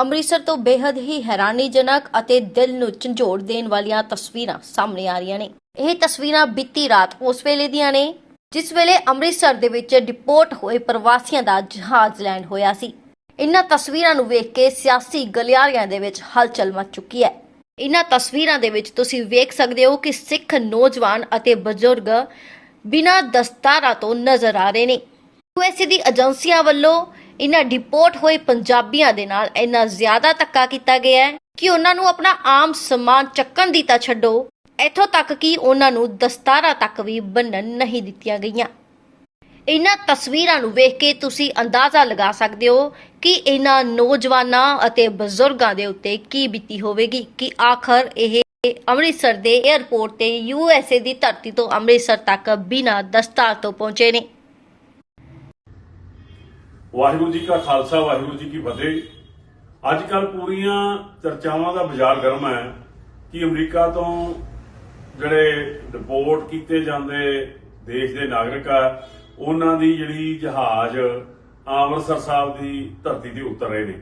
ਅੰਮ੍ਰਿਤਸਰ ਤੋਂ ਬੇहद ਹੀ ਹੈਰਾਨੀਜਨਕ ਅਤੇ ਦਿਲ ਨੂੰ ਝੰਜੋੜ ਦੇਣ ਵਾਲੀਆਂ ਤਸਵੀਰਾਂ ਸਾਹਮਣੇ ਆ ਰਹੀਆਂ ਨੇ। ਇਹ ਤਸਵੀਰਾਂ ਬੀਤੀ ਰਾਤ ਉਸ ਵੇਲੇ ਦੀਆਂ ਨੇ, ਜਿਸ ਵੇਲੇ ਅੰਮ੍ਰਿਤਸਰ ਦੇ ਵਿੱਚ ਡਿਪੋਰਟ ਹੋਏ ਪ੍ਰਵਾਸੀਆਂ ਦਾ ਜਹਾਜ਼ ਲੈਂਡ ਹੋਇਆ ਸੀ। ਇਨ੍ਹਾਂ ਤਸਵੀਰਾਂ ਨੂੰ ਵੇਖ ਕੇ ਸਿਆਸੀ ਗਲਿਆਰਿਆਂ ਦੇ ਵਿੱਚ ਹਲਚਲ ਮਚ ਚੁੱਕੀ ਹੈ। ਇਨ੍ਹਾਂ ਤਸਵੀਰਾਂ ਦੇ ਵਿੱਚ ਤੁਸੀਂ ਵੇਖ ਸਕਦੇ ਹੋ ਕਿ ਸਿੱਖ ਨੌਜਵਾਨ ਅਤੇ ਬਜ਼ੁਰਗ ਬਿਨਾਂ ਦਸਤਾਰਾਂ ਤੋਂ ਨਜ਼ਰ ਆ ਰਹੇ ਨੇ। ਯੂਐਸਏ ਦੀ ਏਜੰਸੀਆਂ ਵੱਲੋਂ ਇਹਨਾਂ ਡਿਪੋਰਟ ਹੋਏ ਪੰਜਾਬੀਆਂ ਦੇ ਨਾਲ ਇੰਨਾ ਜ਼ਿਆਦਾ ਧੱਕਾ ਕੀਤਾ ਗਿਆ ਹੈ ਕਿ ਉਹਨਾਂ ਨੂੰ ਆਪਣਾ ਆਮ ਸਮਾਨ ਚੱਕਣ ਦੀ ਤਾਂ ਛੱਡੋ। ਇੱਥੋਂ ਤੱਕ ਕਿ ਉਹਨਾਂ ਨੂੰ ਦਸਤਾਰਾਂ ਤੱਕ ਵੀ ਬੰਨਣ ਨਹੀਂ ਦਿੱਤੀਆਂ ਗਈਆਂ। ਇਹਨਾਂ ਤਸਵੀਰਾਂ ਨੂੰ ਵੇਖ ਕੇ ਤੁਸੀਂ ਅੰਦਾਜ਼ਾ ਲਗਾ ਸਕਦੇ ਹੋ ਕਿ ਇਹਨਾਂ ਨੌਜਵਾਨਾਂ ਅਤੇ ਬਜ਼ੁਰਗਾਂ ਦੇ ਉੱਤੇ ਕੀ ਬੀਤੀ ਹੋਵੇਗੀ ਕਿ ਆਖਰ ਇਹ ਅੰਮ੍ਰਿਤਸਰ ਦੇ 에ਅਰਪੋਰਟ ਤੇ ਯੂਐਸਏ ਦੀ ਧਰਤੀ ਤੋਂ ਅੰਮ੍ਰਿਤਸਰ ਤੱਕ ਬਿਨਾਂ ਦਸਤਾਰ ਤੋਂ ਪਹੁੰਚੇ ਨੇ। ਵਾਹਿਗੁਰੂ ਜੀ ਕਾ ਖਾਲਸਾ, ਵਾਹਿਗੁਰੂ ਜੀ ਕੀ ਫਤਿਹ। ਅੱਜ ਕੱਲ ਪੂਰੀਆਂ ਚਰਚਾਵਾਂ ਦਾ ਬਾਜ਼ਾਰ ਗਰਮ ਹੈ ਕਿ ਅਮਰੀਕਾ ਤੋਂ ਜਿਹੜੇ ਰਿਪੋਰਟ ਕੀਤੇ ਜਾਂਦੇ ਦੇਸ਼ ਦੇ ਨਾਗਰਿਕ ਆ, ਉਹਨਾਂ ਦੀ ਜਿਹੜੀ ਜਹਾਜ਼ ਅੰਮ੍ਰਿਤਸਰ ਸਾਹਿਬ ਦੀ ਧਰਤੀ ਤੇ ਉਤਰ ਰਹੇ ਨੇ।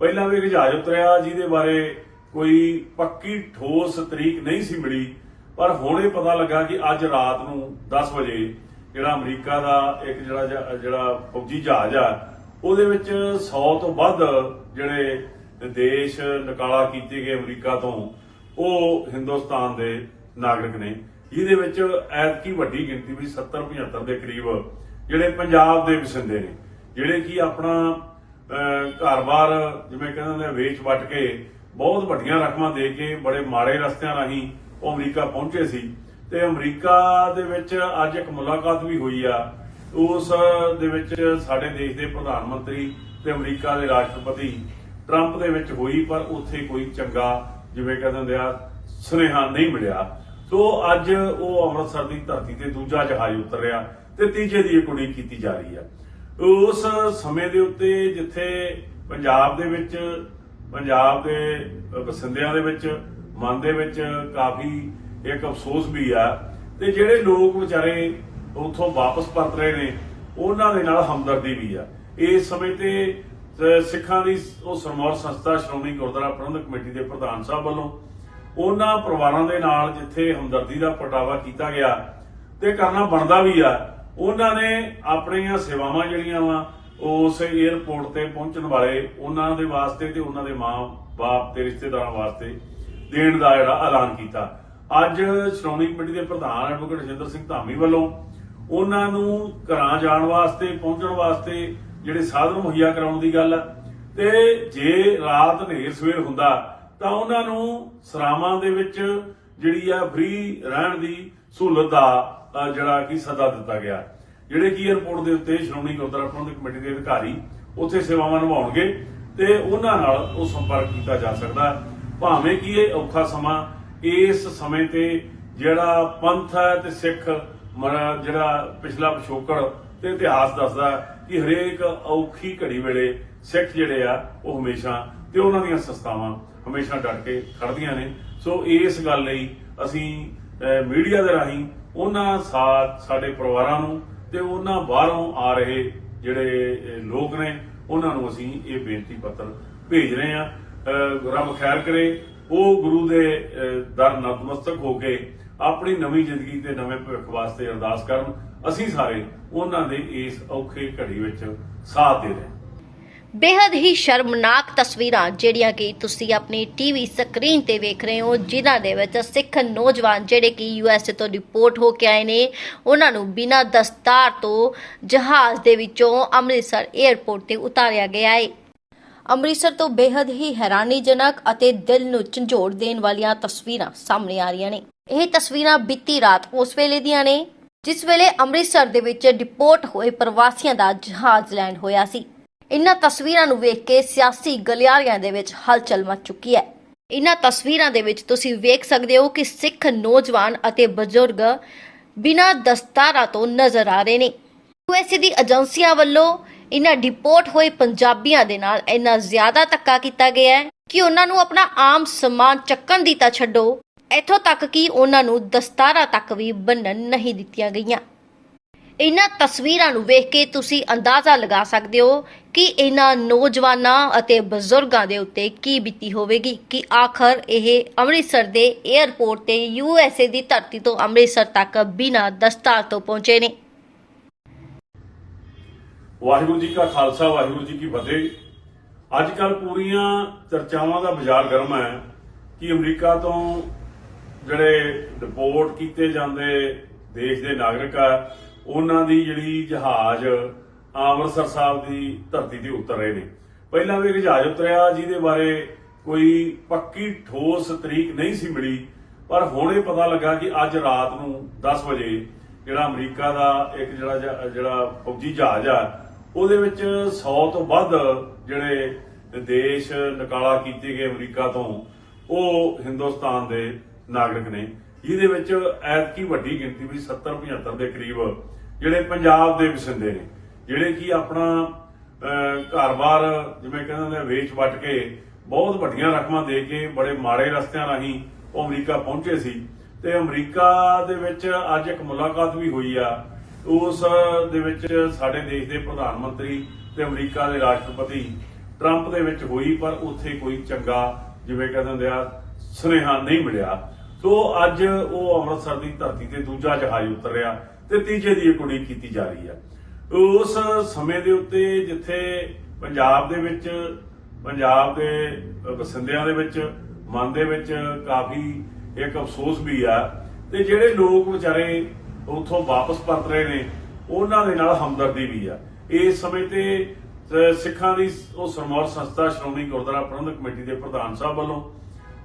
ਪਹਿਲਾਂ ਵੀ ਜਹਾਜ਼ ਉਤਰਿਆ, ਜਿਹਦੇ ਬਾਰੇ ਕੋਈ ਪੱਕੀ ਠੋਸ ਤਰੀਕ ਨਹੀਂ ਸੀ ਮਿਲੀ, ਪਰ ਹੁਣ ਇਹ ਪਤਾ ਲੱਗਾ ਕਿ ਅੱਜ ਰਾਤ ਨੂੰ 10 ਵਜੇ ਜਿਹੜਾ ਅਮਰੀਕਾ ਦਾ ਇੱਕ ਜਿਹੜਾ ਜਿਹੜਾ ਫੌਜੀ ਜਹਾਜ਼ ਆ ਉਹਦੇ ਵਿੱਚ 100 ਤੋਂ ਵੱਧ ਜਿਹੜੇ ਦੇਸ਼ ਨਿਕਾਲਾ ਕੀਤੇ ਗਏ ਅਮਰੀਕਾ ਤੋਂ, ਉਹ ਹਿੰਦੁਸਤਾਨ ਦੇ ਨਾਗਰਿਕ ਨੇ। ਜਿਹਦੇ ਵਿੱਚ ਐਤਕੀ ਵੱਡੀ ਗਿਣਤੀ ਵਿੱਚ 70 75 ਦੇ ਕਰੀਬ ਜਿਹੜੇ ਪੰਜਾਬ ਦੇ ਵਸਿੰਦੇ ਨੇ, ਜਿਹੜੇ ਕਿ ਆਪਣਾ ਘਰ-ਬਾਰ ਜਿਵੇਂ ਕਹਿੰਦੇ ਨੇ ਵੇਚ ਵਟ ਕੇ ਬਹੁਤ ਵੱਡੀਆਂ ਰਕਮਾਂ ਦੇ ਕੇ ਬੜੇ ਮਾੜੇ ਰਸਤਿਆਂ ਰਾਹੀਂ ਉਹ ਅਮਰੀਕਾ ਪਹੁੰਚੇ ਸੀ। ਤੇ ਅਮਰੀਕਾ ਦੇ ਵਿੱਚ ਅੱਜ ਇੱਕ ਮੁਲਾਕਾਤ ਵੀ ਹੋਈ ਆ ਉਸ ਦੇ ਵਿੱਚ ਸਾਡੇ ਦੇਸ਼ ਦੇ ਪ੍ਰਧਾਨ ਮੰਤਰੀ ਤੇ ਅਮਰੀਕਾ ਦੇ ਰਾਸ਼ਟਰਪਤੀ ਟਰੰਪ ਦੇ ਵਿੱਚ ਹੋਈ, ਪਰ ਉੱਥੇ ਕੋਈ ਚੰਗਾ, ਜਿਵੇਂ ਕਹਿੰਦੇ ਹੁੰਦੇ ਆ, ਸੁਨੇਹਾ ਨਹੀਂ ਮਿਲਿਆ। ਸੋ ਅੱਜ ਉਹ ਅੰਮ੍ਰਿਤਸਰ ਦੀ ਧਰਤੀ ਤੇ ਦੂਜਾ ਜਹਾਜ਼ ਉਤਰਿਆ ਤੇ ਤੀਜੇ ਦੀ ਕੁੜੀ ਕੀਤੀ ਜਾ ਰਹੀ ਆ ਉਸ ਸਮੇਂ ਦੇ ਉੱਤੇ ਜਿੱਥੇ ਪੰਜਾਬ ਦੇ ਵਿੱਚ, ਪੰਜਾਬ ਦੇ ਵਸਿੰਦਿਆਂ ਦੇ ਵਿੱਚ, ਮਨ ਦੇ ਵਿੱਚ ਕਾਫੀ ਇੱਕ ਅਫਸੋਸ ਵੀ ਆ, ਤੇ ਜਿਹੜੇ ਲੋਕ ਵਿਚਾਰੇ ਉੱਥੋਂ ਵਾਪਸ ਪਰਤ ਰਹੇ ਨੇ, ਉਹਨਾਂ ਦੇ ਨਾਲ ਹਮਦਰਦੀ ਵੀ ਆ। ਇਸ ਸਮੇਂ ਤੇ ਸਿੱਖਾਂ ਦੀ ਉਹ ਸਰਮੌਰ ਸੰਸਥਾ ਸ਼੍ਰੋਮਣੀ ਗੁਰਦੁਆਰਾ ਪ੍ਰਬੰਧਕ ਕਮੇਟੀ ਦੇ ਪ੍ਰਧਾਨ ਸਾਹਿਬ ਵੱਲੋਂ ਉਹਨਾਂ ਪਰਿਵਾਰਾਂ ਦੇ ਨਾਲ ਜਿੱਥੇ ਹਮਦਰਦੀ ਦਾ ਪ੍ਰਗਟਾਵਾ ਕੀਤਾ ਗਿਆ ਤੇ ਕਰਨਾ ਬਣਦਾ ਵੀ ਆ, ਉਹਨਾਂ ਨੇ ਆਪਣੀਆਂ ਸੇਵਾਵਾਂ ਜਿਹੜੀਆਂ ਵਾ ਉਸ 에ਅਰਪੋਰਟ ਤੇ ਪਹੁੰਚਣ ਵਾਲੇ ਉਹਨਾਂ ਦੇ ਵਾਸਤੇ ਤੇ ਉਹਨਾਂ ਦੇ ਮਾਂ-ਬਾਪ ਤੇ ਰਿਸ਼ਤੇਦਾਰਾਂ ਵਾਸਤੇ ਦੇਣ ਦਾ ਜਿਹੜਾ ਐਲਾਨ ਕੀਤਾ। ਅੱਜ ਸ਼੍ਰੋਮਣੀ ਕਮੇਟੀ ਦੇ ਪ੍ਰਧਾਨ ਐਡਵੋਕੇਟ ਰਜਿੰਦਰ ਸਿੰਘ ਧਾਮੀ ਵੱਲੋਂ ਉਹਨਾਂ ਨੂੰ ਘਰਾਂ ਜਾਣ ਵਾਸਤੇ, ਪਹੁੰਚਣ ਵਾਸਤੇ ਜਿਹੜੇ ਸਾਧਨ ਮੁਹੱਈਆ ਕਰਾਉਣ ਦੀ ਗੱਲ ਹੈ ਤੇ ਜੇ ਰਾਤ ਹਨੇਰ ਸਵੇਰ ਹੁੰਦਾ, ਤਾਂ ਉਹਨਾਂ ਨੂੰ ਸਰਾਵਾਂ ਦੇ ਵਿੱਚ ਜਿਹੜੀ ਆ ਫ੍ਰੀ ਰਹਿਣ ਦੀ ਸਹੂਲਤ ਦਾ ਜਿਹੜਾ ਕਿ ਸੱਦਾ ਦਿੱਤਾ ਗਿਆ। ਜਿਹੜੇ ਕਿ 에ਅਰਪੋਰਟ ਦੇ ਉੱਤੇ ਸ਼੍ਰੋਮਣੀ ਗੁਰਦੁਆਰਾ ਪ੍ਰਬੰਧਕ ਕਮੇਟੀ ਦੇ ਅਧਿਕਾਰੀ ਉੱਥੇ ਸੇਵਾਵਾਂ ਨਿਭਾਉਣਗੇ ਤੇ ਉਹਨਾਂ ਨਾਲ ਉਹ ਸੰਪਰਕ ਕੀਤਾ ਜਾ ਸਕਦਾ। ਭਾਵੇਂ ਕਿ ਇਹ ਔਖਾ ਸਮਾਂ ਇਸ ਸਮੇਂ ਤੇ ਜਿਹੜਾ ਪੰਥ ਹੈ ਤੇ ਸਿੱਖ ਮਨ ਜਿਹੜਾ ਪਿਛਲਾ ਪਿਛੋਕੜ ਤੇ ਇਤਿਹਾਸ ਦੱਸਦਾ ਕਿ ਹਰੇਕ ਔਖੀ ਘੜੀ ਵੇਲੇ ਸਿੱਖ ਜਿਹੜੇ ਆ, ਉਹ ਹਮੇਸ਼ਾ ਤੇ ਉਹਨਾਂ ਦੀਆਂ ਸੰਸਥਾਵਾਂ ਹਮੇਸ਼ਾ ਡਟ ਕੇ ਖੜਦੀਆਂ ਨੇ। ਸੋ ਇਸ ਗੱਲ ਲਈ ਅਸੀਂ ਮੀਡੀਆ ਦੇ ਰਾਹੀਂ ਉਹਨਾਂ ਸਾਥ ਸਾਡੇ ਪਰਿਵਾਰਾਂ ਨੂੰ ਤੇ ਉਹਨਾਂ ਬਾਹਰੋਂ ਆ ਰਹੇ ਜਿਹੜੇ ਲੋਕ ਨੇ, ਉਹਨਾਂ ਨੂੰ ਅਸੀਂ ਇਹ ਬੇਨਤੀ ਪੱਤਰ ਭੇਜ ਰਹੇ ਹਾਂ। ਰੱਬ ਖੈਰ ਕਰੇ। ਉਹ ਗੁਰੂ ਦੇ ਦਰ ਨਤਮਸਤਕ ਹੋ ਕੇ ਆਪਣੀ ਨਵੀਂ ਜ਼ਿੰਦਗੀ ਤੇ ਨਵੇਂ ਭਵਿੱਖ ਵਾਸਤੇ ਅਰਦਾਸ ਕਰਨ। ਅਸੀਂ ਸਾਰੇ ਉਹਨਾਂ ਦੇ ਇਸ ਔਖੇ ਘੜੀ ਵਿੱਚ ਸਾਥ ਦੇ ਰਹੇ ਬੇहद ਹੀ ਸ਼ਰਮਨਾਕ ਤਸਵੀਰਾਂ ਜਿਹੜੀਆਂ ਕਿ ਤੁਸੀਂ ਆਪਣੀ ਟੀਵੀ ਸਕਰੀਨ ਤੇ ਵੇਖ ਰਹੇ ਹੋ, ਜਿਨ੍ਹਾਂ ਦੇ ਵਿੱਚ ਸਿੱਖ ਨੌਜਵਾਨ ਜਿਹੜੇ ਕਿ ਯੂਐਸਏ ਤੋਂ ਰਿਪੋਰਟ ਹੋ ਕੇ ਆਏ ਨੇ, ਉਹਨਾਂ ਨੂੰ ਬਿਨਾਂ ਦਸਤਾਰ ਤੋਂ ਜਹਾਜ਼ ਦੇ ਵਿੱਚੋਂ ਅੰਮ੍ਰਿਤਸਰ 에ਅਰਪੋਰਟ ਤੇ ਉਤਾਰਿਆ ਗਿਆ ਹੈ ਅੰਮ੍ਰਿਤਸਰ ਤੋਂ ਬੇਹਦ ਹੀ ਹੈਰਾਨੀਜਨਕ ਅਤੇ ਦਿਲ ਨੂੰ ਝੰਜੋੜ ਦੇਣ ਵਾਲੀਆਂ ਤਸਵੀਰਾਂ ਸਾਹਮਣੇ ਆ ਰਹੀਆਂ ਨੇ। ਇਹ ਤਸਵੀਰਾਂ ਬੀਤੀ ਰਾਤ ਉਸ ਵੇਲੇ ਦੀਆਂ ਨੇ, ਜਿਸ ਵੇਲੇ ਅੰਮ੍ਰਿਤਸਰ ਦੇ ਵਿੱਚ ਡਿਪੋਰਟ ਹੋਏ ਪ੍ਰਵਾਸੀਆਂ ਦਾ ਜਹਾਜ਼ ਲੈਂਡ ਹੋਇਆ ਸੀ। ਇਨ੍ਹਾਂ ਤਸਵੀਰਾਂ ਨੂੰ ਵੇਖ ਕੇ ਸਿਆਸੀ ਗਲਿਆਰਿਆਂ ਦੇ ਵਿੱਚ ਹਲਚਲ ਮਚ ਚੁੱਕੀ ਹੈ। ਇਨ੍ਹਾਂ ਤਸਵੀਰਾਂ ਦੇ ਵਿੱਚ ਤੁਸੀਂ ਵੇਖ ਸਕਦੇ ਹੋ ਕਿ ਸਿੱਖ ਨੌਜਵਾਨ ਅਤੇ ਬਜ਼ੁਰਗ ਬਿਨਾਂ ਦਸਤਾਰਾਂ ਤੋਂ ਨਜ਼ਰ ਆ ਰਹੇ ਨੇ। ਯੂਐਸਏ ਦੀ ਏਜੰਸੀਆਂ ਵੱਲੋਂ ਇਨ੍ਹਾਂ ਡਿਪੋਰਟ ਹੋਏ ਪੰਜਾਬੀਆਂ ਦੇ ਨਾਲ ਇੰਨਾ ਜ਼ਿਆਦਾ ਧੱਕਾ ਕੀਤਾ ਗਿਆ ਹੈ ਕਿ ਉਹਨਾਂ ਨੂੰ ਆਪਣਾ ਆਮ ਸਮਾਨ ਚੱਕਣ ਦੀ ਤਾਂ ਛੱਡੋ ਇੱਥੋਂ ਤੱਕ ਕਿ ਉਹਨਾਂ ਨੂੰ ਦਸਤਾਰਾਂ ਤੱਕ ਵੀ ਬੰਨਣ ਨਹੀਂ ਦਿੱਤੀਆਂ ਗਈਆਂ। ਇਹਨਾਂ ਤਸਵੀਰਾਂ ਨੂੰ ਵੇਖ ਕੇ ਤੁਸੀਂ ਅੰਦਾਜ਼ਾ ਲਗਾ ਸਕਦੇ ਹੋ ਕਿ ਇਹਨਾਂ ਨੌਜਵਾਨਾਂ ਅਤੇ ਬਜ਼ੁਰਗਾਂ ਦੇ ਉੱਤੇ ਕੀ ਬੀਤੀ ਹੋਵੇਗੀ ਕਿ ਆਖਰ ਇਹ ਅੰਮ੍ਰਿਤਸਰ ਦੇ 에ਅਰਪੋਰਟ ਤੇ ਯੂਐਸਏ ਦੀ ਧਰਤੀ ਤੋਂ ਅੰਮ੍ਰਿਤਸਰ ਤੱਕ ਬਿਨਾਂ ਦਸਤਾਰ ਤੋਂ ਪਹੁੰਚੇ ਨੇ। ਵਾਹਿਗੁਰੂ ਜੀ ਕਾ ਖਾਲਸਾ, ਵਾਹਿਗੁਰੂ ਜੀ ਕੀ ਫਤਿਹ। ਅੱਜ ਕੱਲ ਪੂਰੀਆਂ ਚਰਚਾਵਾਂ ਦਾ ਬਾਜ਼ਾਰ ਗਰਮ ਹੈ ਕਿ ਅਮਰੀਕਾ ਤੋਂ ਜਿਹੜੇ ਡਿਪੋਰਟ ਕੀਤੇ ਜਾਂਦੇ ਦੇਸ਼ ਦੇ ਨਾਗਰਿਕ ਆ, ਉਹਨਾਂ ਦੀ ਜਿਹੜੀ ਜਹਾਜ਼ ਅੰਮ੍ਰਿਤਸਰ ਸਾਹਿਬ ਦੀ ਧਰਤੀ ਤੇ ਉਤਰ ਰਹੇ ਨੇ। ਪਹਿਲਾਂ ਵੀ ਜਹਾਜ਼ ਉਤਰਿਆ, ਜਿਹਦੇ ਬਾਰੇ ਕੋਈ ਪੱਕੀ ਠੋਸ ਤਰੀਕ ਨਹੀਂ ਸੀ ਮਿਲੀ, ਪਰ ਹੁਣ ਇਹ ਪਤਾ ਲੱਗਾ ਕਿ ਅੱਜ ਰਾਤ ਨੂੰ 10 ਵਜੇ ਜਿਹੜਾ ਅਮਰੀਕਾ ਦਾ ਇੱਕ ਜਿਹੜਾ ਜਿਹੜਾ ਫੌਜੀ ਜਹਾਜ਼ ਆ, ਉਹਦੇ ਵਿੱਚ 100 ਤੋਂ ਵੱਧ ਜਿਹੜੇ ਦੇਸ਼ ਨਿਕਾਲਾ ਕੀਤੇ ਗਏ ਅਮਰੀਕਾ ਤੋਂ, ਉਹ ਹਿੰਦੁਸਤਾਨ ਦੇ ਨਾਗਰਿਕ ਨੇ ਜਿਹਦੇ ਵਿੱਚ ਐਤਕੀ ਵੱਡੀ ਗਿਣਤੀ ਵੀ 70 75 ਦੇ ਕਰੀਬ ਜਿਹੜੇ ਪੰਜਾਬ ਦੇ ਵਸਿੰਦੇ ਨੇ, ਜਿਹੜੇ ਕਿ ਆਪਣਾ ਘਰ-ਬਾਰ ਜਿਵੇਂ ਕਹਿੰਦੇ ਹੁੰਦੇ ਵੇਚ ਵਟ ਕੇ ਬਹੁਤ ਵੱਡੀਆਂ ਰਕਮਾਂ ਦੇ ਕੇ ਬੜੇ ਮਾੜੇ ਰਸਤਿਆਂ ਰਾਹੀਂ ਉਹ ਅਮਰੀਕਾ ਪਹੁੰਚੇ ਸੀ। ਤੇ ਅਮਰੀਕਾ ਦੇ ਵਿੱਚ ਅੱਜ ਇੱਕ ਮੁਲਾਕਾਤ ਵੀ ਹੋਈ ਆ। ਉਸ ਦੇ ਵਿੱਚ ਸਾਡੇ ਦੇਸ਼ ਦੇ ਪ੍ਰਧਾਨ ਮੰਤਰੀ ਤੇ ਅਮਰੀਕਾ ਦੇ ਰਾਸ਼ਟਰਪਤੀ ਟਰੰਪ ਦੇ ਵਿੱਚ ਹੋਈ, ਪਰ ਉੱਥੇ ਕੋਈ ਚੰਗਾ ਜਿਵੇਂ ਕਹਿੰਦੇ ਹੁੰਦੇ ਆ, ਸੁਨੇਹਾ ਨਹੀਂ ਮਿਲਿਆ। ਸੋ ਅੱਜ ਉਹ ਅੰਮ੍ਰਿਤਸਰ ਦੀ ਧਰਤੀ ਤੇ ਦੂਜਾ ਜਹਾਜ਼ ਉਤਰਿਆ ਤੇ ਤੀਜੇ ਦੀ ਕੁੜੀ ਕੀਤੀ ਜਾ ਰਹੀ ਹੈ। ਉਸ ਸਮੇਂ ਦੇ ਉੱਤੇ ਜਿੱਥੇ ਪੰਜਾਬ ਦੇ ਵਿੱਚ, ਪੰਜਾਬ ਦੇ ਵਸਿੰਦਿਆਂ ਦੇ ਵਿੱਚ, ਮਨ ਦੇ ਵਿੱਚ ਕਾਫੀ ਇੱਕ ਅਫਸੋਸ ਵੀ ਆ ਤੇ ਜਿਹੜੇ ਲੋਕ ਵਿਚਾਰੇ ਉਥੋਂ ਵਾਪਸ ਪਰਤ ਰਹੇ ਨੇ, ਉਹਨਾਂ ਦੇ ਨਾਲ ਹਮਦਰਦੀ ਵੀ ਆ। ਇਸ ਸਮੇਂ ਤੇ ਸਿੱਖਾਂ ਦੀ ਉਹ ਸਰਮੌਰ ਸੰਸਥਾ ਸ਼੍ਰੋਮਣੀ ਗੁਰਦੁਆਰਾ ਪ੍ਰਬੰਧਕ ਕਮੇਟੀ ਦੇ ਪ੍ਰਧਾਨ ਸਾਹਿਬ ਵੱਲੋਂ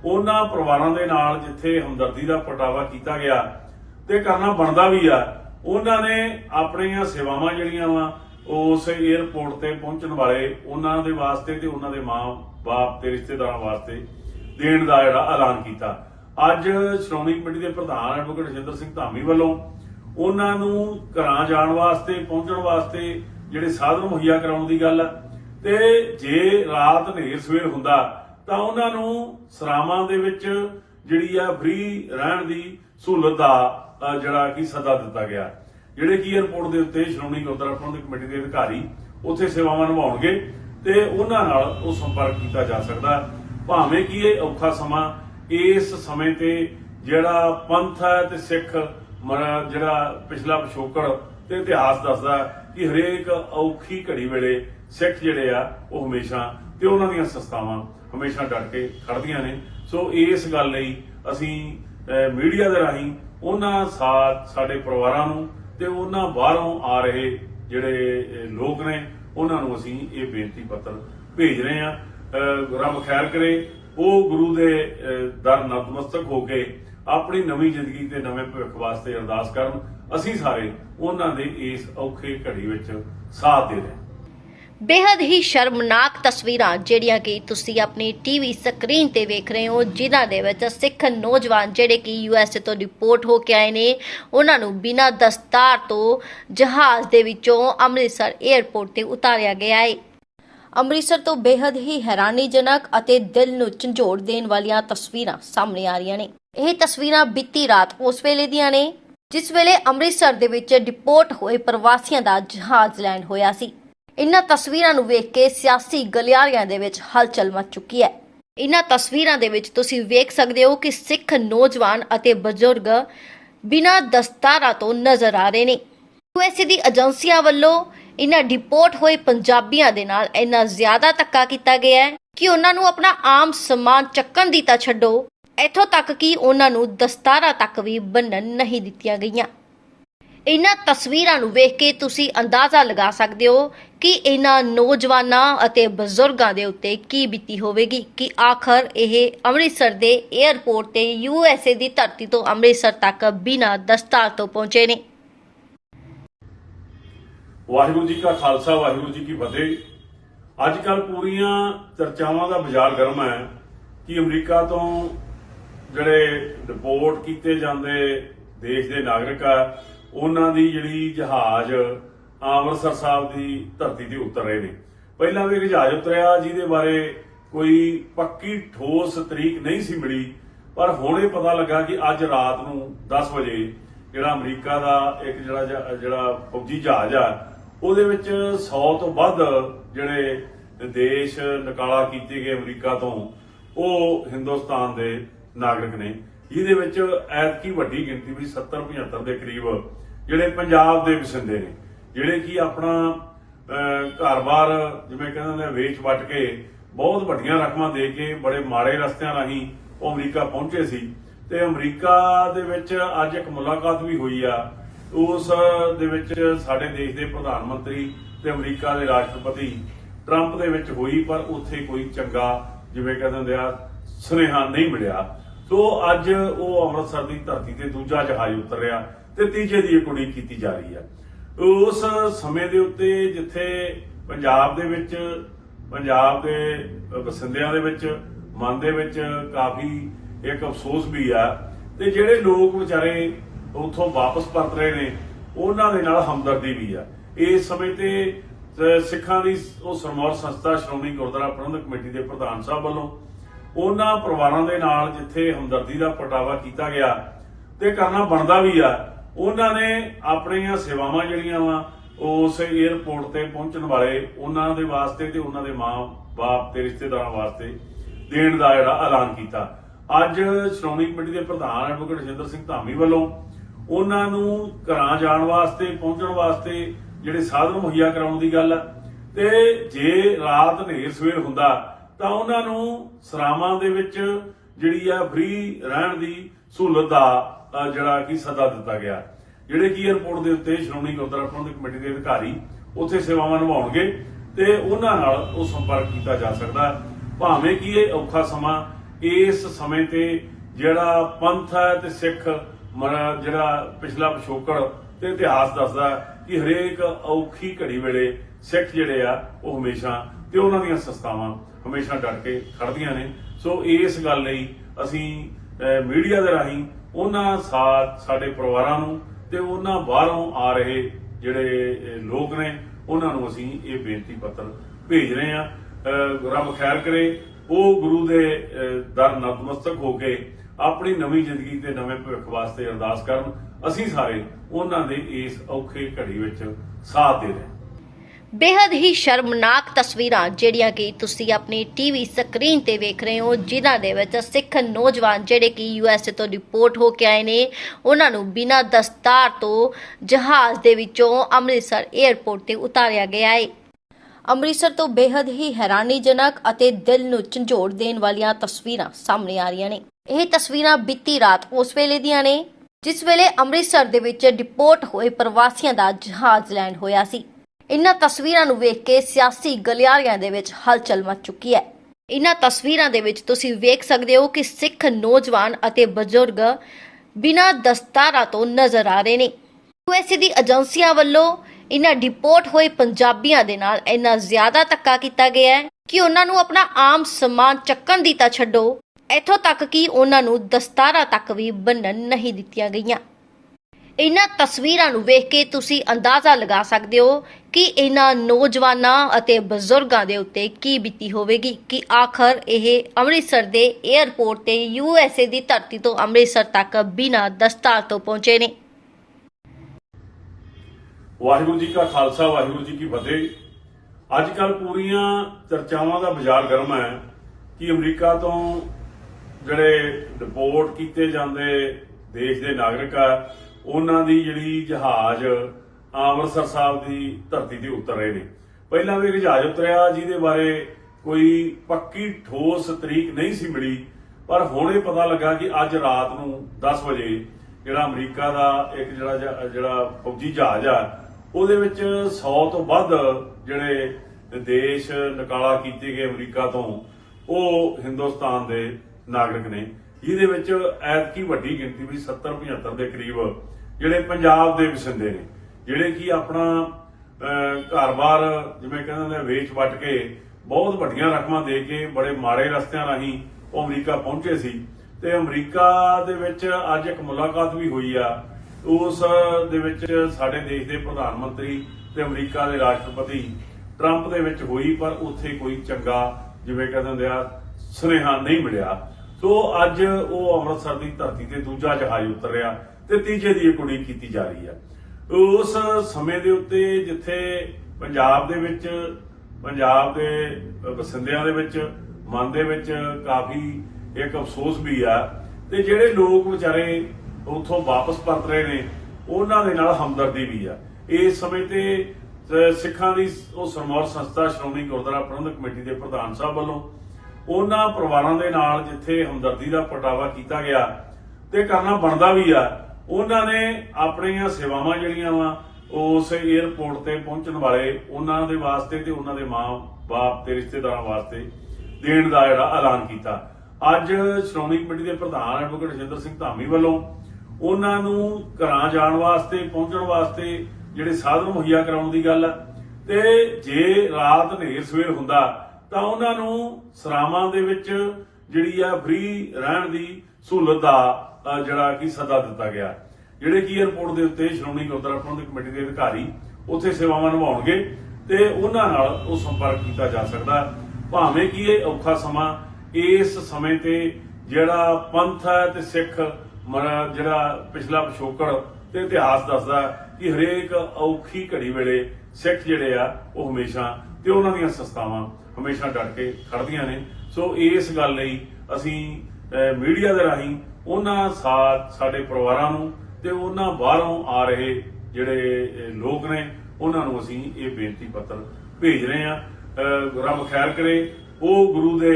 ਉਹਨਾਂ ਪਰਿਵਾਰਾਂ ਦੇ ਨਾਲ ਜਿੱਥੇ ਹਮਦਰਦੀ ਦਾ ਪ੍ਰਗਟਾਵਾ ਕੀਤਾ ਗਿਆ ਤੇ ਕਰਨਾ ਬਣਦਾ ਵੀ ਆ, ਉਹਨਾਂ ਨੇ ਆਪਣੀਆਂ ਸੇਵਾਵਾਂ ਜਿਹੜੀਆਂ ਵਾ ਉਸ 에ਅਰਪੋਰਟ ਤੇ ਪਹੁੰਚਣ ਵਾਲੇ ਉਹਨਾਂ ਦੇ ਵਾਸਤੇ ਤੇ ਉਹਨਾਂ ਦੇ ਮਾਂ-ਬਾਪ ਤੇ ਰਿਸ਼ਤੇਦਾਰਾਂ ਵਾਸਤੇ ਦੇਣ ਦਾ ਜਿਹੜਾ ਐਲਾਨ ਕੀਤਾ। ਅੱਜ ਸ਼੍ਰੋਮਣੀ ਕਮੇਟੀ ਦੇ ਪ੍ਰਧਾਨ ਐਡਵੋਕੇਟ ਰਜਿੰਦਰ ਸਿੰਘ ਧਾਮੀ ਵੱਲੋਂ ਉਹਨਾਂ ਨੂੰ ਘਰਾਂ ਜਾਣ ਵਾਸਤੇ, ਪਹੁੰਚਣ ਵਾਸਤੇ ਜਿਹੜੇ ਸਾਧਨ ਮੁਹੱਈਆ ਕਰਾਉਣ ਦੀ ਗੱਲ ਆ। ਤੇ ਜੇ ਰਾਤ ਹਨੇਰ ਸਵੇਰ ਹੁੰਦਾ ਤਾਂ ਉਹਨਾਂ ਨੂੰ ਸਰਾਵਾਂ ਦੇ ਵਿੱਚ ਜਿਹੜੀ ਆ ਫ੍ਰੀ ਰਹਿਣ ਦੀ ਸਹੂਲਤ ਦਾ ਜਿਹੜਾ ਕਿ ਸੱਦਾ ਦਿੱਤਾ ਗਿਆ। ਜਿਹੜੇ ਕਿ 에ਅਰਪੋਰਟ ਦੇ ਉੱਤੇ ਸ਼੍ਰੋਮਣੀ ਗੁਰਦੁਆਰਾ ਪ੍ਰਬੰਧਕ ਕਮੇਟੀ ਦੇ ਅਧਿਕਾਰੀ ਉੱਥੇ ਸੇਵਾਵਾਂ ਨਿਭਾਉਣਗੇ ਤੇ ਉਹਨਾਂ ਨਾਲ ਉਹ ਸੰਪਰਕ ਕੀਤਾ ਜਾ ਸਕਦਾ। ਭਾਵੇਂ ਕਿ ਇਹ ਔਖਾ ਸਮਾਂ ਇਸ ਸਮੇਂ ਤੇ ਜਿਹੜਾ ਪੰਥ ਹੈ ਤੇ ਸਿੱਖ ਜਿਹੜਾ ਪਿਛਲਾ ਪਿਛੋਕੜ ਤੇ ਇਤਿਹਾਸ ਦੱਸਦਾ ਕਿ ਹਰੇਕ ਔਖੀ ਘੜੀ ਵੇਲੇ ਸਿੱਖ ਜਿਹੜੇ ਆ, ਉਹ ਹਮੇਸ਼ਾ ਤੇ ਉਹਨਾਂ ਦੀਆਂ ਸੰਸਥਾਵਾਂ ਹਮੇਸ਼ਾ ਡਟ ਕੇ ਖੜਦੀਆਂ ਨੇ। ਸੋ ਇਸ ਗੱਲ ਲਈ ਅਸੀਂ ਮੀਡੀਆ ਦੇ ਰਾਹੀਂ ਉਹਨਾਂ ਸਾਥ, ਸਾਡੇ ਪਰਿਵਾਰਾਂ ਨੂੰ ਤੇ ਉਹਨਾਂ ਬਾਹਰੋਂ ਆ ਰਹੇ ਜਿਹੜੇ ਲੋਕ ਨੇ, ਉਹਨਾਂ ਨੂੰ ਅਸੀਂ ਇਹ ਬੇਨਤੀ ਪੱਤਰ ਭੇਜ ਰਹੇ ਹਾਂ। ਰੱਬ ਖੈਰ ਕਰੇ, ਉਹ ਗੁਰੂ ਦੇ ਦਰ ਨਤਮਸਤਕ ਹੋ ਕੇ ਆਪਣੀ ਨਵੀਂ ਜ਼ਿੰਦਗੀ ਤੇ ਨਵੇਂ ਭਵਿੱਖ ਵਾਸਤੇ ਅਰਦਾਸ ਕਰਨ। ਅਸੀਂ ਸਾਰੇ ਉਹਨਾਂ ਦੇ ਇਸ ਔਖੇ ਘੜੀ ਵਿੱਚ ਸਾਥ ਦੇ ਰਹੇ ਬੇਹਦ ਹੀ ਸ਼ਰਮਨਾਕ ਤਸਵੀਰਾਂ ਜਿਹੜੀਆਂ ਕਿ ਤੁਸੀਂ ਆਪਣੀ ਟੀਵੀ ਸਕਰੀਨ ਤੇ ਵੇਖ ਰਹੇ ਹੋ, ਜਿਨ੍ਹਾਂ ਦੇ ਵਿੱਚ ਸਿੱਖ ਨੌਜਵਾਨ ਜਿਹੜੇ ਕਿ ਯੂਐਸਏ ਤੋਂ ਰਿਪੋਰਟ ਹੋ ਕੇ ਆਏ ਨੇ, ਉਹਨਾਂ ਨੂੰ ਬਿਨਾਂ ਦਸਤਾਰ ਤੋਂ ਜਹਾਜ਼ ਦੇ ਵਿੱਚੋਂ ਅੰਮ੍ਰਿਤਸਰ 에ਅਰਪੋਰਟ ਤੇ ਉਤਾਰਿਆ ਗਿਆ ਹੈ। ਅੰਮ੍ਰਿਤਸਰ ਤੋਂ ਬੇहद ਹੀ ਹੈਰਾਨੀਜਨਕ ਅਤੇ ਦਿਲ ਨੂੰ ਝੰਜੋੜ ਦੇਣ ਵਾਲੀਆਂ ਤਸਵੀਰਾਂ ਸਾਹਮਣੇ ਆ ਰਹੀਆਂ ਨੇ। ਇਹ ਤਸਵੀਰਾਂ ਬੀਤੀ ਰਾਤ ਉਸ ਵੇਲੇ ਦੀਆਂ ਨੇ, ਜਿਸ ਵੇਲੇ ਅੰਮ੍ਰਿਤਸਰ ਦੇ ਵਿੱਚ ਡਿਪੋਰਟ ਹੋਏ ਪ੍ਰਵਾਸੀਆਂ ਦਾ ਜਹਾਜ਼ ਲੈਂਡ ਹੋਇਆ ਸੀ। ਇਨ੍ਹਾਂ ਤਸਵੀਰਾਂ ਨੂੰ ਵੇਖ ਕੇ ਸਿਆਸੀ ਗਲਿਆਰਿਆਂ ਦੇ ਵਿੱਚ ਹਲਚਲ ਮਚ ਚੁੱਕੀ ਹੈ। ਇਨ੍ਹਾਂ ਤਸਵੀਰਾਂ ਦੇ ਵਿੱਚ ਤੁਸੀਂ ਵੇਖ ਸਕਦੇ ਹੋ ਕਿ ਸਿੱਖ ਨੌਜਵਾਨ ਅਤੇ ਬਜ਼ੁਰਗ ਬਿਨਾਂ ਦਸਤਾਰਾਂ ਤੋਂ ਨਜ਼ਰ ਆ ਰਹੇ ਨੇ। ਯੂਐਸਏ ਦੀ ਏਜੰਸੀਆਂ ਵੱਲੋਂ ਇਨ੍ਹਾਂ ਡਿਪੋਰਟ ਹੋਏ ਪੰਜਾਬੀਆਂ ਦੇ ਨਾਲ ਇੰਨਾ ਜ਼ਿਆਦਾ ਧੱਕਾ ਕੀਤਾ ਗਿਆ ਹੈ ਕਿ ਉਹਨਾਂ ਨੂੰ ਆਪਣਾ ਆਮ ਸਮਾਨ ਚੱਕਣ ਦੀ ਤਾਂ ਛੱਡੋ। ਇੱਥੋਂ ਤੱਕ ਕਿ ਉਹਨਾਂ ਨੂੰ ਦਸਤਾਰਾਂ ਤੱਕ ਵੀ ਬੰਨਣ ਨਹੀਂ ਦਿੱਤੀਆਂ ਗਈਆਂ। ਇਨ੍ਹਾਂ ਤਸਵੀਰਾਂ ਨੂੰ ਵੇਖ ਕੇ ਤੁਸੀਂ ਅੰਦਾਜ਼ਾ ਲਗਾ ਸਕਦੇ ਹੋ ਕਿ ਇਹਨਾਂ ਨੌਜਵਾਨਾਂ ਅਤੇ ਬਜ਼ੁਰਗਾਂ ਦੇ ਉੱਤੇ ਕੀ ਬੀਤੀ ਹੋਵੇਗੀ, ਕਿ ਆਖਰ ਇਹ ਅੰਮ੍ਰਿਤਸਰ ਦੇ 에ਅਰਪੋਰਟ ਤੇ ਯੂਐਸਏ ਦੀ ਧਰਤੀ ਤੋਂ ਅੰਮ੍ਰਿਤਸਰ ਤੱਕ ਬਿਨਾਂ ਦਸਤਾਰ ਤੋਂ ਪਹੁੰਚੇ ਨੇ। ਵਾਹਿਗੁਰੂ ਜੀ ਕਾ ਖਾਲਸਾ, ਵਾਹਿਗੁਰੂ ਜੀ ਕੀ ਫਤਿਹ। ਅੱਜ ਕੱਲ ਪੂਰੀਆਂ ਚਰਚਾਵਾਂ ਦਾ ਬਾਜ਼ਾਰ ਗਰਮ ਹੈ ਕਿ ਅਮਰੀਕਾ ਤੋਂ ਜਿਹੜੇ ਡਿਪੋਰਟ ਕੀਤੇ ਜਾਂਦੇ ਦੇਸ਼ ਦੇ ਨਾਗਰਿਕ ਆ ਉਹਨਾਂ ਦੀ ਜਿਹੜੀ ਜਹਾਜ਼ ਅੰਮ੍ਰਿਤਸਰ ਸਾਹਿਬ ਦੀ ਧਰਤੀ ਤੇ ਉਤਰ ਰਹੇ ਨੇ। ਪਹਿਲਾਂ ਵੀ ਇੱਕ ਜਹਾਜ਼ ਉਤਰਿਆ, ਜਿਹਦੇ ਬਾਰੇ ਕੋਈ ਪੱਕੀ ਠੋਸ ਤਰੀਕ ਨਹੀਂ ਸੀ ਮਿਲੀ, ਪਰ ਹੁਣ ਇਹ ਪਤਾ ਲੱਗਾ ਕਿ ਅੱਜ ਰਾਤ ਨੂੰ 10 ਵਜੇ ਜਿਹੜਾ ਅਮਰੀਕਾ ਦਾ ਇੱਕ ਜਿਹੜਾ ਜਿਹੜਾ ਫੌਜੀ ਜਹਾਜ਼ ਆ, ਉਹਦੇ ਵਿੱਚ 100 ਤੋਂ ਵੱਧ ਜਿਹੜੇ ਦੇਸ਼ ਨਕਾਲਾ ਕੀਤੇ ਗਏ ਅਮਰੀਕਾ ਤੋਂ, ਉਹ ਹਿੰਦੁਸਤਾਨ ਦੇ ਨਾਗਰਿਕ ਨੇ। ਜਿਹਦੇ ਵਿੱਚ ਐਤਕੀ ਵੱਡੀ ਗਿਣਤੀ ਵੀ 70 75 ਦੇ ਕਰੀਬ ਜਿਹੜੇ ਪੰਜਾਬ ਦੇ ਵਸਿੰਦੇ ਨੇ, ਜਿਹੜੇ ਕਿ ਆਪਣਾ ਘਰ-ਬਾਰ ਜਿਵੇਂ ਕਹਿੰਦੇ ਨੇ ਵੇਚ ਵਟ ਕੇ ਬਹੁਤ ਵੱਡੀਆਂ ਰਕਮਾਂ ਦੇ ਕੇ ਬੜੇ ਮਾੜੇ ਰਸਤਿਆਂ ਰਾਹੀਂ ਉਹ ਅਮਰੀਕਾ ਪਹੁੰਚੇ ਸੀ। ਤੇ ਅਮਰੀਕਾ ਦੇ ਵਿੱਚ ਅੱਜ ਇੱਕ ਮੁਲਾਕਾਤ ਵੀ ਹੋਈ ਆ। ਉਸ ਦੇ ਵਿੱਚ ਸਾਡੇ ਦੇਸ਼ ਦੇ ਪ੍ਰਧਾਨ ਮੰਤਰੀ ਤੇ ਅਮਰੀਕਾ ਦੇ ਰਾਸ਼ਟਰਪਤੀ ਟਰੰਪ ਦੇ ਵਿੱਚ ਹੋਈ, ਪਰ ਉੱਥੇ ਕੋਈ ਚੰਗਾ ਜਿਵੇਂ ਕਹਿੰਦੇ ਹੁੰਦੇ ਆ, ਸੁਨੇਹਾ ਨਹੀਂ ਮਿਲਿਆ। ਸੋ ਅੱਜ ਉਹ ਅੰਮ੍ਰਿਤਸਰ ਦੀ ਧਰਤੀ ਤੇ ਦੂਜਾ ਜਹਾਜ਼ ਉਤਰਿਆ ਤੇ ਤੀਜੇ ਦੀ ਕੁੜੀ ਕੀਤੀ ਜਾ ਰਹੀ ਹੈ। ਉਸ ਸਮੇਂ ਦੇ ਉੱਤੇ ਜਿੱਥੇ ਪੰਜਾਬ ਦੇ ਵਿੱਚ, ਪੰਜਾਬ ਦੇ ਵਸਿੰਦਿਆਂ ਦੇ ਵਿੱਚ, ਮਨ ਦੇ ਵਿੱਚ ਕਾਫੀ ਇੱਕ ਅਫਸੋਸ ਵੀ ਆ ਤੇ ਜਿਹੜੇ ਲੋਕ ਵਿਚਾਰੇ ਉਥੋਂ ਵਾਪਸ ਪਰਤ ਰਹੇ ਨੇ, ਉਹਨਾਂ ਦੇ ਨਾਲ ਹਮਦਰਦੀ ਵੀ ਆ। ਇਸ ਸਮੇਂ ਤੇ ਸਿੱਖਾਂ ਦੀ ਉਹ ਸਰਮੌਰ ਸੰਸਥਾ ਸ਼੍ਰੋਮਣੀ ਗੁਰਦੁਆਰਾ ਪ੍ਰਬੰਧਕ ਕਮੇਟੀ ਦੇ ਪ੍ਰਧਾਨ ਸਾਹਿਬ ਵੱਲੋਂ ਉਹਨਾਂ ਪਰਿਵਾਰਾਂ ਦੇ ਨਾਲ ਜਿੱਥੇ ਹਮਦਰਦੀ ਦਾ ਪ੍ਰਗਟਾਵਾ ਕੀਤਾ ਗਿਆ ਤੇ ਕਰਨਾ ਬਣਦਾ ਵੀ ਆ ਉਹਨਾਂ ਨੇ ਆਪਣੀਆਂ ਸੇਵਾਵਾਂ ਜਿਹੜੀਆਂ ਵਾ ਉਸ 에ਅਰਪੋਰਟ ਤੇ ਪਹੁੰਚਣ ਵਾਲੇ ਉਹਨਾਂ ਦੇ ਵਾਸਤੇ ਤੇ ਉਹਨਾਂ ਦੇ ਮਾਂ-ਬਾਪ ਤੇ ਰਿਸ਼ਤੇਦਾਰਾਂ ਵਾਸਤੇ ਦੇਣ ਦਾ ਜਿਹੜਾ ਐਲਾਨ ਕੀਤਾ। ਅੱਜ ਸ਼੍ਰੋਮਣੀ ਕਮੇਟੀ ਦੇ ਪ੍ਰਧਾਨ ਐਡਵੋਕੇਟ ਰਜਿੰਦਰ ਸਿੰਘ ਧਾਮੀ ਵੱਲੋਂ ਉਹਨਾਂ ਨੂੰ ਘਰਾਂ ਜਾਣ ਵਾਸਤੇ, ਪਹੁੰਚਣ ਵਾਸਤੇ ਜਿਹੜੇ ਸਾਧਨ ਮੁਹੱਈਆ ਕਰਾਉਣ ਦੀ ਗੱਲ ਆ। ਤੇ ਜੇ ਰਾਤ ਹਨੇਰ ਸਵੇਰ ਹੁੰਦਾ, ਤਾਂ ਉਹਨਾਂ ਨੂੰ ਸਰਾਵਾਂ ਦੇ ਵਿੱਚ ਜਿਹੜੀ ਆ ਫ੍ਰੀ ਰਹਿਣ ਦੀ ਸਹੂਲਤ ਦਾ ਜਿਹੜਾ ਕਿ ਸੱਦਾ ਦਿੱਤਾ ਗਿਆ। ਜਿਹੜੇ ਕਿ 에ਅਰਪੋਰਟ ਦੇ ਉੱਤੇ ਸ਼੍ਰੋਮਣੀ ਗੁਰਦੁਆਰਾ ਪ੍ਰਬੰਧਕ ਕਮੇਟੀ ਦੇ ਅਧਿਕਾਰੀ ਉੱਥੇ ਸੇਵਾਵਾਂ ਨਿਭਾਉਣਗੇ ਤੇ ਉਹਨਾਂ ਨਾਲ ਉਹ ਸੰਪਰਕ ਕੀਤਾ ਜਾ ਸਕਦਾ ਭਾਵੇਂ ਕਿ ਇਹ ਔਖਾ ਸਮਾਂ ਇਸ ਸਮੇਂ ਤੇ ਜਿਹੜਾ ਪੰਥ ਹੈ ਤੇ ਸਿੱਖ ਜਿਹੜਾ ਪਿਛਲਾ ਪਿਛੋਕੜ ਤੇ ਇਤਿਹਾਸ ਦੱਸਦਾ ਕਿ ਹਰੇਕ ਔਖੀ ਘੜੀ ਵੇਲੇ ਸਿੱਖ ਜਿਹੜੇ ਆ, ਉਹ ਹਮੇਸ਼ਾ ਤੇ ਉਹਨਾਂ ਦੀਆਂ ਸੰਸਥਾਵਾਂ ਹਮੇਸ਼ਾ ਡਟ ਕੇ ਖੜਦੀਆਂ ਨੇ। ਸੋ ਇਸ ਗੱਲ ਲਈ ਅਸੀਂ ਮੀਡੀਆ ਦੇ ਰਾਹੀਂ ਉਹਨਾਂ ਸਾਥ ਸਾਡੇ ਪਰਿਵਾਰਾਂ ਨੂੰ ਤੇ ਉਹਨਾਂ ਬਾਹਰੋਂ ਆ ਰਹੇ ਜਿਹੜੇ ਲੋਕ ਨੇ, ਉਹਨਾਂ ਨੂੰ ਅਸੀਂ ਇਹ ਬੇਨਤੀ ਪੱਤਰ ਭੇਜ ਰਹੇ ਆ ਰੱਬ ਖੈਰ ਕਰੇ, ਉਹ ਗੁਰੂ ਦੇ ਦਰ ਨਤਮਸਤਕ ਹੋ ਕੇ ਆਪਣੀ ਨਵੀਂ ਜ਼ਿੰਦਗੀ ਤੇ ਨਵੇਂ ਭਵਿੱਖ ਵਾਸਤੇ ਅਰਦਾਸ ਕਰਨ, ਅਸੀਂ ਸਾਰੇ ਉਹਨਾਂ ਦੇ ਇਸ ਔਖੇ ਘੜੀ ਵਿੱਚ ਸਾਥ ਦੇ ਰਹੇ ਬੇਹਦ ਹੀ ਸ਼ਰਮਨਾਕ ਤਸਵੀਰਾਂ ਜਿਹੜੀਆਂ ਕਿ ਤੁਸੀਂ ਆਪਣੀ ਟੀਵੀ ਸਕਰੀਨ ਤੇ ਵੇਖ ਰਹੇ ਹੋ, ਜਿਨ੍ਹਾਂ ਦੇ ਵਿੱਚ ਸਿੱਖ ਨੌਜਵਾਨ ਜਿਹੜੇ ਕਿ ਯੂਐਸਏ ਤੋਂ ਰਿਪੋਰਟ ਹੋ ਕੇ ਆਏ ਨੇ, ਉਹਨਾਂ ਨੂੰ ਬਿਨਾਂ ਦਸਤਾਰ ਤੋਂ ਜਹਾਜ਼ ਦੇ ਵਿੱਚੋਂ ਅੰਮ੍ਰਿਤਸਰ 에ਅਰਪੋਰਟ ਤੇ ਉਤਾਰਿਆ ਗਿਆ ਹੈ। ਅੰਮ੍ਰਿਤਸਰ ਤੋਂ ਬੇहद ਹੀ ਹੈਰਾਨੀਜਨਕ ਅਤੇ ਦਿਲ ਨੂੰ ਝੰਜੋੜ ਦੇਣ ਵਾਲੀਆਂ ਤਸਵੀਰਾਂ ਸਾਹਮਣੇ ਆ ਰਹੀਆਂ ਨੇ। ਇਹ ਤਸਵੀਰਾਂ ਬੀਤੀ ਰਾਤ ਉਸ ਵੇਲੇ ਦੀਆਂ ਨੇ, ਜਿਸ ਵੇਲੇ ਅੰਮ੍ਰਿਤਸਰ ਦੇ ਵਿੱਚ ਡਿਪੋਰਟ ਹੋਏ ਪ੍ਰਵਾਸੀਆਂ ਦਾ ਜਹਾਜ਼ ਲੈਂਡ ਹੋਇਆ ਸੀ। ਇਨ੍ਹਾਂ ਤਸਵੀਰਾਂ ਨੂੰ ਵੇਖ ਕੇ ਸਿਆਸੀ ਗਲਿਆਰਿਆਂ ਦੇ ਵਿੱਚ ਹਲਚਲ ਮਚ ਚੁੱਕੀ ਹੈ। ਇਨ੍ਹਾਂ ਤਸਵੀਰਾਂ ਦੇ ਵਿੱਚ ਤੁਸੀਂ ਵੇਖ ਸਕਦੇ ਹੋ ਕਿ ਸਿੱਖ ਨੌਜਵਾਨ ਅਤੇ ਬਜ਼ੁਰਗ ਬਿਨਾਂ ਦਸਤਾਰਾਂ ਤੋਂ ਨਜ਼ਰ ਆ ਰਹੇ ਨੇ। ਯੂਐਸਏ ਦੀ ਏਜੰਸੀਆਂ ਵੱਲੋਂ ਇਨ੍ਹਾਂ ਡਿਪੋਰਟ ਹੋਏ ਪੰਜਾਬੀਆਂ ਦੇ ਨਾਲ ਇੰਨਾ ਜ਼ਿਆਦਾ ਧੱਕਾ ਕੀਤਾ ਗਿਆ ਹੈ ਕਿ ਉਹਨਾਂ ਨੂੰ ਆਪਣਾ ਆਮ ਸਮਾਨ ਚੱਕਣ ਦੀ ਤਾਂ ਛੱਡੋ। ਇਥੋਂ ਤੱਕ ਕਿ ਉਹਨਾਂ ਨੂੰ ਦਸਤਾਰਾਂ ਤੱਕ ਵੀ ਬੰਨਣ ਨਹੀਂ ਦਿੱਤੀਆਂ ਗਈਆਂ। ਇਹਨਾਂ ਤਸਵੀਰਾਂ ਨੂੰ ਵੇਖ ਕੇ ਤੁਸੀਂ ਅੰਦਾਜ਼ਾ ਲਗਾ ਸਕਦੇ ਹੋ ਕਿ ਇਹਨਾਂ ਨੌਜਵਾਨਾਂ ਅਤੇ ਬਜ਼ੁਰਗਾਂ ਦੇ ਉੱਤੇ ਕੀ ਬੀਤੀ ਹੋਵੇਗੀ, ਕਿ ਆਖਰ ਇਹ ਅੰਮ੍ਰਿਤਸਰ ਦੇ 에ਅਰਪੋਰਟ ਤੇ ਯੂਐਸਏ ਦੀ ਧਰਤੀ ਤੋਂ ਅੰਮ੍ਰਿਤਸਰ ਤੱਕ ਬਿਨਾਂ ਦਸਤਾਰ ਤੋਂ ਪਹੁੰਚੇ ਨੇ। ਵਾਹਿਗੁਰੂ ਜੀ ਕਾ ਖਾਲਸਾ, ਵਾਹਿਗੁਰੂ ਜੀ ਕੀ ਫਤਿਹ। ਅੱਜ ਕੱਲ ਪੂਰੀਆਂ ਚਰਚਾਵਾਂ ਦਾ ਬਾਜ਼ਾਰ ਗਰਮ ਹੈ ਕਿ ਅਮਰੀਕਾ ਤੋਂ ਜਿਹੜੇ ਡਿਪੋਰਟ ਕੀਤੇ ਜਾਂਦੇ ਦੇਸ਼ ਦੇ ਨਾਗਰਿਕ ਆ ਉਹਨਾਂ ਦੀ ਜਿਹੜੀ ਜਹਾਜ਼ ਅੰਮ੍ਰਿਤਸਰ ਸਾਹਿਬ ਦੀ ਧਰਤੀ ਤੇ ਉਤਰ ਰਹੇ ਨੇ। ਪਹਿਲਾਂ ਵੀ ਇੱਕ ਜਹਾਜ਼ ਉਤਰਿਆ, ਜਿਹਦੇ ਬਾਰੇ ਕੋਈ ਪੱਕੀ ਠੋਸ ਤਰੀਕ ਨਹੀਂ ਸੀ ਮਿਲੀ, ਪਰ ਹੁਣ ਇਹ ਪਤਾ ਲੱਗਾ ਕਿ ਅੱਜ ਰਾਤ ਨੂੰ 10 ਵਜੇ ਜਿਹੜਾ ਅਮਰੀਕਾ ਦਾ ਇੱਕ ਜਿਹੜਾ ਜਿਹੜਾ ਫੌਜੀ ਜਹਾਜ਼ ਆ, ਉਹਦੇ ਵਿੱਚ 100 ਤੋਂ ਵੱਧ ਜਿਹੜੇ ਦੇਸ਼ ਨਕਾਲਾ ਕੀਤੇ ਗਏ ਅਮਰੀਕਾ ਤੋਂ, ਉਹ ਹਿੰਦੁਸਤਾਨ ਦੇ ਨਾਗਰਿਕ ਨੇ। ਜਿਹਦੇ ਵਿੱਚ ਐਤਕੀ ਵੱਡੀ ਗਿਣਤੀ ਵੀ 70 75 ਦੇ ਕਰੀਬ ਜਿਹੜੇ ਪੰਜਾਬ ਦੇ ਵਸਿੰਦੇ ਨੇ, ਜਿਹੜੇ ਕਿ ਆਪਣਾ ਘਰ-ਬਾਰ ਜਿਵੇਂ ਕਹਿੰਦੇ ਨੇ ਵੇਚ ਵਟ ਕੇ ਬਹੁਤ ਵੱਡੀਆਂ ਰਕਮਾਂ ਦੇ ਕੇ ਬੜੇ ਮਾੜੇ ਰਸਤਿਆਂ ਰਾਹੀਂ ਉਹ ਅਮਰੀਕਾ ਪਹੁੰਚੇ ਸੀ। ਤੇ ਅਮਰੀਕਾ ਦੇ ਵਿੱਚ ਅੱਜ ਇੱਕ ਮੁਲਾਕਾਤ ਵੀ ਹੋਈ ਆ। ਉਸ ਦੇ ਵਿੱਚ ਸਾਡੇ ਦੇਸ਼ ਦੇ ਪ੍ਰਧਾਨ ਮੰਤਰੀ ਤੇ ਅਮਰੀਕਾ ਦੇ ਰਾਸ਼ਟਰਪਤੀ ਟਰੰਪ ਦੇ ਵਿੱਚ ਹੋਈ, ਪਰ ਉੱਥੇ ਕੋਈ ਚੰਗਾ ਜਿਵੇਂ ਕਹਿੰਦੇ ਹੁੰਦੇ ਆ, ਸੁਨੇਹਾ ਨਹੀਂ ਮਿਲਿਆ। ਸੋ ਅੱਜ ਉਹ ਅੰਮ੍ਰਿਤਸਰ ਦੀ ਧਰਤੀ ਤੇ ਦੂਜਾ ਜਹਾਜ਼ ਉਤਰਿਆ ਤੇ ਤੀਜੇ ਦੀ ਕੁੜੀ ਕੀਤੀ ਜਾ ਰਹੀ ਹੈ। ਉਸ ਸਮੇਂ ਦੇ ਉੱਤੇ ਜਿੱਥੇ ਪੰਜਾਬ ਦੇ ਵਿੱਚ, ਪੰਜਾਬ ਦੇ ਵਸਿੰਦਿਆਂ ਦੇ ਵਿੱਚ, ਮਨ ਦੇ ਵਿੱਚ ਕਾਫੀ ਇੱਕ ਅਫਸੋਸ ਵੀ ਆ ਤੇ ਜਿਹੜੇ ਲੋਕ ਵਿਚਾਰੇ ਉੱਥੋਂ ਵਾਪਸ ਪਰਤ ਰਹੇ ਨੇ, ਉਹਨਾਂ ਦੇ ਨਾਲ ਹਮਦਰਦੀ ਵੀ ਆ। ਇਸ ਸਮੇਂ ਤੇ ਸਿੱਖਾਂ ਦੀ ਉਹ ਸਰਮੌਰ ਸੰਸਥਾ ਸ਼੍ਰੋਮਣੀ ਗੁਰਦੁਆਰਾ ਪ੍ਰਬੰਧਕ ਕਮੇਟੀ ਦੇ ਪ੍ਰਧਾਨ ਸਾਹਿਬ ਵੱਲੋਂ ਉਹਨਾਂ ਪਰਿਵਾਰਾਂ ਦੇ ਨਾਲ ਜਿੱਥੇ ਹਮਦਰਦੀ ਦਾ ਪ੍ਰਗਟਾਵਾ ਕੀਤਾ ਗਿਆ ਤੇ ਕਰਨਾ ਬਣਦਾ ਵੀ ਆ, ਉਹਨਾਂ ਨੇ ਆਪਣੀਆਂ ਸੇਵਾਵਾਂ ਜਿਹੜੀਆਂ ਵਾ ਉਸ 에ਅਰਪੋਰਟ ਤੇ ਪਹੁੰਚਣ ਵਾਲੇ ਉਹਨਾਂ ਦੇ ਵਾਸਤੇ ਤੇ ਉਹਨਾਂ ਦੇ ਮਾਂ-ਬਾਪ ਤੇ ਰਿਸ਼ਤੇਦਾਰਾਂ ਵਾਸਤੇ ਦੇਣ ਦਾ ਜਿਹੜਾ ਐਲਾਨ ਕੀਤਾ। ਅੱਜ ਸ਼੍ਰੋਮਣੀ ਕਮੇਟੀ ਦੇ ਪ੍ਰਧਾਨ ਐਡਵੋਕੇਟ ਰਜਿੰਦਰ ਸਿੰਘ ਧਾਮੀ ਵੱਲੋਂ ਉਹਨਾਂ ਨੂੰ ਘਰਾਂ ਜਾਣ ਵਾਸਤੇ, ਪਹੁੰਚਣ ਵਾਸਤੇ ਜਿਹੜੇ ਸਾਧਨ ਮੁਹੱਈਆ ਕਰਾਉਣ ਦੀ ਗੱਲ ਆ। ਤੇ ਜੇ ਰਾਤ ਹਨੇਰ ਸਵੇਰ ਹੁੰਦਾ ਤਾਂ ਉਹਨਾਂ ਨੂੰ ਸਰਾਵਾਂ ਦੇ ਵਿੱਚ ਜਿਹੜੀ ਆ ਫ੍ਰੀ ਰਹਿਣ ਦੀ ਸਹੂਲਤ ਦਾ ਜਿਹੜਾ ਕਿ ਸੱਦਾ ਦਿੱਤਾ ਗਿਆ। ਜਿਹੜੇ ਕਿ 에ਅਰਪੋਰਟ ਦੇ ਉੱਤੇ ਸ਼੍ਰੋਮਣੀ ਗੁਰਦੁਆਰਾ ਪ੍ਰਬੰਧਕ ਕਮੇਟੀ ਦੇ ਅਧਿਕਾਰੀ ਉੱਥੇ ਸੇਵਾਵਾਂ ਨਿਭਾਉਣਗੇ ਤੇ ਉਹਨਾਂ ਨਾਲ ਉਹ ਸੰਪਰਕ ਕੀਤਾ ਜਾ ਸਕਦਾ। ਭਾਵੇਂ ਕਿ ਇਹ ਔਖਾ ਸਮਾਂ ਇਸ ਸਮੇਂ ਤੇ ਜਿਹੜਾ ਪੰਥ ਹੈ ਤੇ ਸਿੱਖ ਜਿਹੜਾ ਪਿਛਲਾ ਪਿਛੋਕੜ ਤੇ ਇਤਿਹਾਸ ਦੱਸਦਾ ਕਿ ਹਰੇਕ ਔਖੀ ਘੜੀ ਵੇਲੇ ਸਿੱਖ ਜਿਹੜੇ ਆ, ਉਹ ਹਮੇਸ਼ਾ ਤੇ ਉਹਨਾਂ ਦੀਆਂ ਸੰਸਥਾਵਾਂ ਹਮੇਸ਼ਾ ਡਟ ਕੇ ਖੜਦੀਆਂ ਨੇ। ਸੋ ਇਸ ਗੱਲ ਲਈ ਅਸੀਂ ਮੀਡੀਆ ਦੇ ਰਾਹੀਂ ਉਹਨਾਂ ਸਾਥ, ਸਾਡੇ ਪਰਿਵਾਰਾਂ ਨੂੰ ਤੇ ਉਹਨਾਂ ਬਾਹਰੋਂ ਆ ਰਹੇ ਜਿਹੜੇ ਲੋਕ ਨੇ, ਉਹਨਾਂ ਨੂੰ ਅਸੀਂ ਇਹ ਬੇਨਤੀ ਪੱਤਰ ਭੇਜ ਰਹੇ ਹਾਂ। ਰੱਬ ਖੈਰ ਕਰੇ, ਉਹ ਗੁਰੂ ਦੇ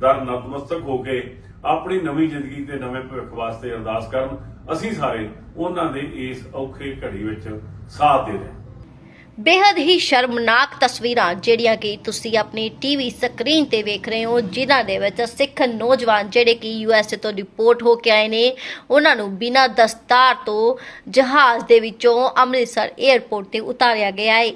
ਦਰ ਨਤਮਸਤਕ ਹੋ ਕੇ ਆਪਣੀ ਨਵੀਂ ਜ਼ਿੰਦਗੀ ਤੇ ਨਵੇਂ ਭਵਿੱਖ ਵਾਸਤੇ ਅਰਦਾਸ ਕਰਨ। ਅਸੀਂ ਸਾਰੇ ਉਹਨਾਂ ਦੇ ਇਸ ਔਖੇ ਘੜੀ ਵਿੱਚ ਸਾਥ ਦੇ ਰਹੇ ਬੇਹਦ ਹੀ ਸ਼ਰਮਨਾਕ ਤਸਵੀਰਾਂ ਜਿਹੜੀਆਂ ਕਿ ਤੁਸੀਂ ਆਪਣੀ ਟੀਵੀ ਸਕਰੀਨ ਤੇ ਵੇਖ ਰਹੇ ਹੋ, ਜਿਨ੍ਹਾਂ ਦੇ ਵਿੱਚ ਸਿੱਖ ਨੌਜਵਾਨ ਜਿਹੜੇ ਕਿ ਯੂਐਸਏ ਤੋਂ ਰਿਪੋਰਟ ਹੋ ਕੇ ਆਏ ਨੇ, ਉਹਨਾਂ ਨੂੰ ਬਿਨਾਂ ਦਸਤਾਰ ਤੋਂ ਜਹਾਜ਼ ਦੇ ਵਿੱਚੋਂ ਅੰਮ੍ਰਿਤਸਰ 에ਅਰਪੋਰਟ ਤੇ ਉਤਾਰਿਆ ਗਿਆ ਹੈ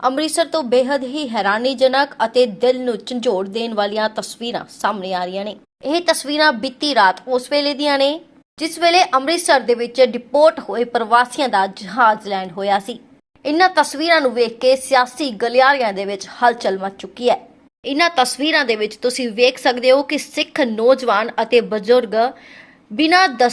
ਅੰਮ੍ਰਿਤਸਰ ਤੋਂ ਬੇहद ਹੀ ਹੈਰਾਨੀਜਨਕ ਅਤੇ ਦਿਲ ਨੂੰ ਝੰਜੋੜ ਦੇਣ ਵਾਲੀਆਂ ਤਸਵੀਰਾਂ ਸਾਹਮਣੇ ਆ ਰਹੀਆਂ ਨੇ। ਇਹ ਤਸਵੀਰਾਂ ਬੀਤੀ ਰਾਤ ਉਸ ਵੇਲੇ ਦੀਆਂ ਨੇ, ਜਿਸ ਵੇਲੇ ਅੰਮ੍ਰਿਤਸਰ ਦੇ ਵਿੱਚ ਡਿਪੋਰਟ ਹੋਏ ਪ੍ਰਵਾਸੀਆਂ ਦਾ ਜਹਾਜ਼ ਲੈਂਡ ਹੋਇਆ ਸੀ। ਇਨ੍ਹਾਂ ਤਸਵੀਰਾਂ ਨੂੰ ਵੇਖ ਕੇ ਸਿਆਸੀ ਗਲਿਆਰਿਆਂ ਦੇ ਵਿੱਚ ਹਲਚਲ ਮਚ ਚੁੱਕੀ ਹੈ। ਇਨ੍ਹਾਂ ਤਸਵੀਰਾਂ ਦੇ ਵਿੱਚ ਤੁਸੀਂ ਵੇਖ ਸਕਦੇ ਹੋ ਕਿ ਸਿੱਖ ਨੌਜਵਾਨ ਅਤੇ ਬਜ਼ੁਰਗ ਬਿਨਾਂ ਦਸ